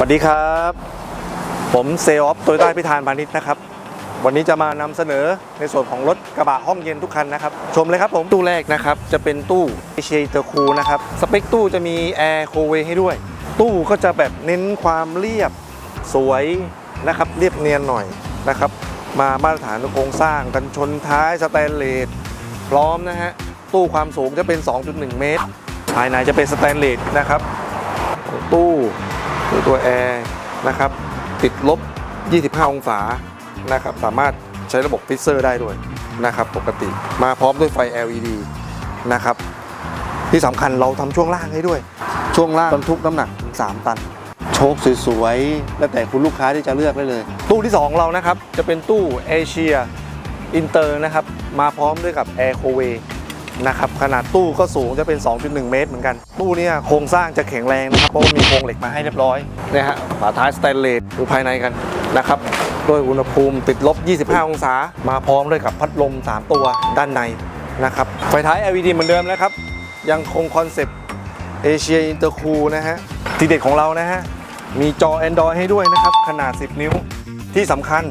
สวัสดีครับ ผมเซลล์ออฟโตโยต้าพิธานพาณิชย์นะครับ วันนี้จะมานำเสนอในส่วนของรถกระบะห้องเย็นทุกคันนะครับ ชมเลยครับผม ตู้แรกนะครับ จะเป็นตู้เอเชียเตอร์คูนะครับ สเปคตู้จะมีแอร์โคเวให้ด้วย ตู้ก็จะแบบเน้นความเรียบสวยนะครับ เรียบเนียนหน่อยนะครับ มามาตรฐานโครงสร้างกันชนท้ายสแตนเลสพร้อมนะฮะ ตู้ความสูงจะเป็น 2.1 เมตร ภายในจะเป็นสแตนเลสนะครับ ตู้ หรือตัวแอร์นะครับติดลบ 25 องศานะครับสามารถใช้ระบบฟิเซอร์ได้ด้วยนะครับปกติมาพร้อมด้วยไฟ LED นะครับที่สำคัญเราทำช่วงล่างให้ด้วย ช่วงล่างบรรทุกน้ำหนัก 3 ตัน โชคสวยๆ แล้วแต่คุณลูกค้าที่จะเลือกได้เลย ตู้ที่ 2 เรานะครับ จะเป็นตู้เอเชียอินเตอร์นะครับ มาพร้อมด้วยกับแอร์โคเว นะครับขนาดตู้ก็สูงจะเป็น 2.1 เมตรเหมือนกัน ตู้เนี่ยโครงสร้างจะแข็งแรงนะครับเพราะว่ามีโครงเหล็กมาให้เรียบร้อยนี่ฮะฝาท้ายสแตนเลสดูภายในกันนะครับด้วยอุณหภูมิติดลบ 25 องศา มาพร้อมด้วยกับพัดลม 3 ตัวด้านในนะครับไฟท้าย LED เหมือนเดิมนะครับ ยังคงคอนเซปต์เอเชียอินเตอร์คูลนะฮะทีเด็ดของเรานะฮะมีจอ Android ให้ด้วยนะครับ ขนาด 10 นิ้วที่สำคัญ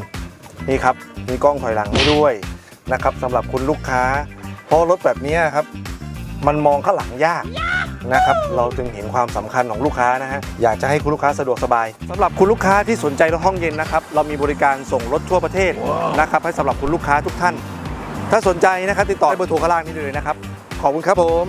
นี่ครับ มีกล้องถอยหลังให้ด้วยนะครับสำหรับคุณลูกค้า เพราะรถแบบนี้ครับ มันมองข้างหลังยากนะครับ เราจึงเห็นความสำคัญของลูกค้านะฮะ อยากจะให้คุณลูกค้าสะดวกสบายสำหรับคุณลูกค้าที่สนใจรถห้องเย็นนะครับ เรามีบริการส่งรถทั่วประเทศนะครับ ให้สำหรับคุณลูกค้าทุกท่าน ถ้าสนใจนะครับติดต่อเบอร์โทรข้างล่างนี้เลยนะครับ ขอบคุณครับผม